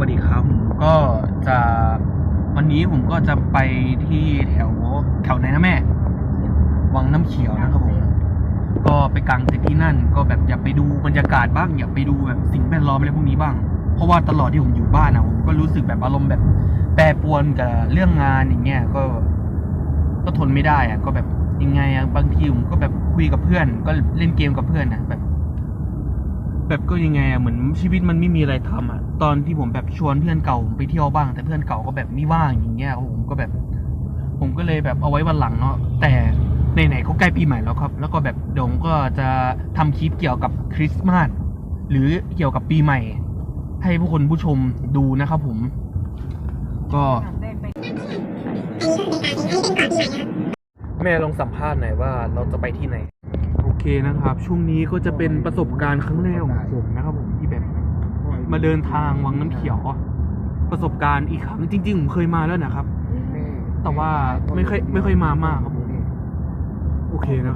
วัสดีครับ ก็จะวันนี้ผมก็จะไปที่แถวแถวไหนนะแม่ วังน้ำเขียวนะครับผม ก็ไปกางเต็นท์ที่นั่น ก็แบบอยากไปดูบรรยากาศบ้าง อยากไปดูแบบสิ่งแวดล้อมอะไรพวกนี้บ้าง เพราะว่าตลอดที่ผมอยู่บ้านนะผมก็รู้สึกแบบอารมณ์แบบแปรปรวนกับเรื่องงานอย่างเงี้ย ก็ ก็ทนไม่ได้อะก็แบบยังไงอะบางทีผมก็แบบคุยกับเพื่อน ก็เล่นเกมกับเพื่อนอะแบบ แบบก็ยังไงอะเหมือนชีวิตมันไม่มีอะไรทำอะตอนที่ผมแบบชวนเพื่อนเก่าไปเที่ยวบ้าง แต่เพื่อนเก่าก็แบบไม่ว่างอย่างเงี้ยผมก็แบบ ผมก็เลยแบบเอาไว้วันหลังเนาะแต่ไหนๆก็ใกล้ปีใหม่แล้วครับ แล้วก็แบบเดี๋ยวผมก็จะทำคลิปเกี่ยวกับคริสต์มาสหรือเกี่ยวกับปีใหม่ ให้ผู้คนผู้ชมดูนะครับผม ก็แม่ลองสัมภาษณ์หน่อยว่าเราจะไปที่ไหน เคนะครับ ช่วงนี้ก็จะเป็นประสบการณ์ครั้งแรกของผมนะครับผมที่แบบมาเดินทางวังน้ำเขียว ประสบการณ์อีกครั้งจริงๆผมเคยมาแล้วนะครับ แต่ว่าไม่ค่อยไม่ค่อยมามากครับผมโอเคนะครับ